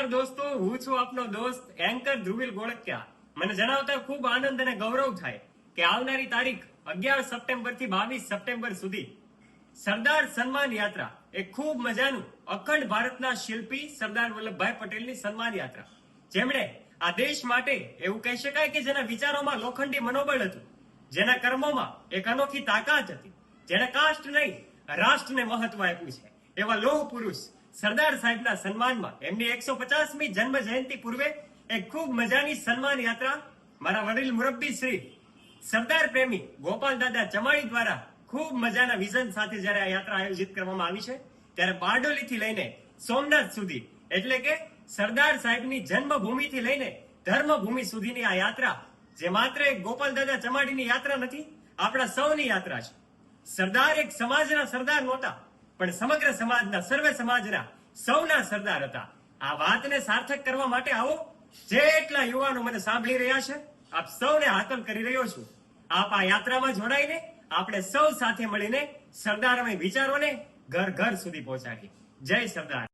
નમસ્કાર દોસ્તો, હું છું આપનો દોસ્ત એન્કર ધ્રુવિલ ગોળકિયા. મને જણાવતા ખૂબ આનંદ અને ગૌરવ થાય કે આવનારી તારીખ અગિયાર સપ્ટેમ્બરથી બાવીસ સપ્ટેમ્બર સુધી સરદાર સન્માન યાત્રા એ ખૂબ મજાનું અખંડ ભારતના શિલ્પી સરદાર વલ્લભભાઈ પટેલની સન્માન યાત્રા. જેમણે આ દેશ માટે એવું કહી શકાય કે જેના વિચારોમાં લોખંડી મનોબળ હતું, જેના કર્મોમાં એક અનોખી તાકાત હતી જેને કાસ્ટ નહીં, રાષ્ટ્રને મહત્વ આપ્યું છે. એવા લોહ પુરુષ સરદાર સાહેબના સન્માનમાં એમની એકસો પચાસમી જન્મ જયંતિ પૂર્વે એક ખૂબ મજાની સન્માન યાત્રા મારા વડીલ મુરબ્બી શ્રી સરદાર પ્રેમી ગોપાલ દાદા ચમાણી દ્વારા ખૂબ મજાના વિઝન સાથે જ્યારે આ યાત્રા આયોજિત કરવામાં આવી છે, ત્યારે બારડોલીથી લઈને સોમનાથ સુધી, એટલે કે સરદાર સાહેબની જન્મભૂમિથી લઈને ધર્મભૂમિ સુધીની આ યાત્રા, જે માત્ર એક ગોપાલ દાદા ચમાડીની યાત્રા નથી, આપણા સૌની યાત્રા છે. સરદાર એક સમાજના સરદાર નહોતા પણ સમગ્ર સમાજના, સર્વે સમાજના સૌના સરદાર હતા. આ વાતને સાર્થક કરવા માટે આવો. જેટલા યુવાનો મને સાંભળી રહ્યા છે, આપ સૌને હાકલ કરી રહ્યો છું. આપ આ યાત્રામાં જોડાઈને આપણે સૌ સાથે મળીને સરદારમય વિચારોને ઘર ઘર સુધી પહોંચાડીએ. જય સરદાર.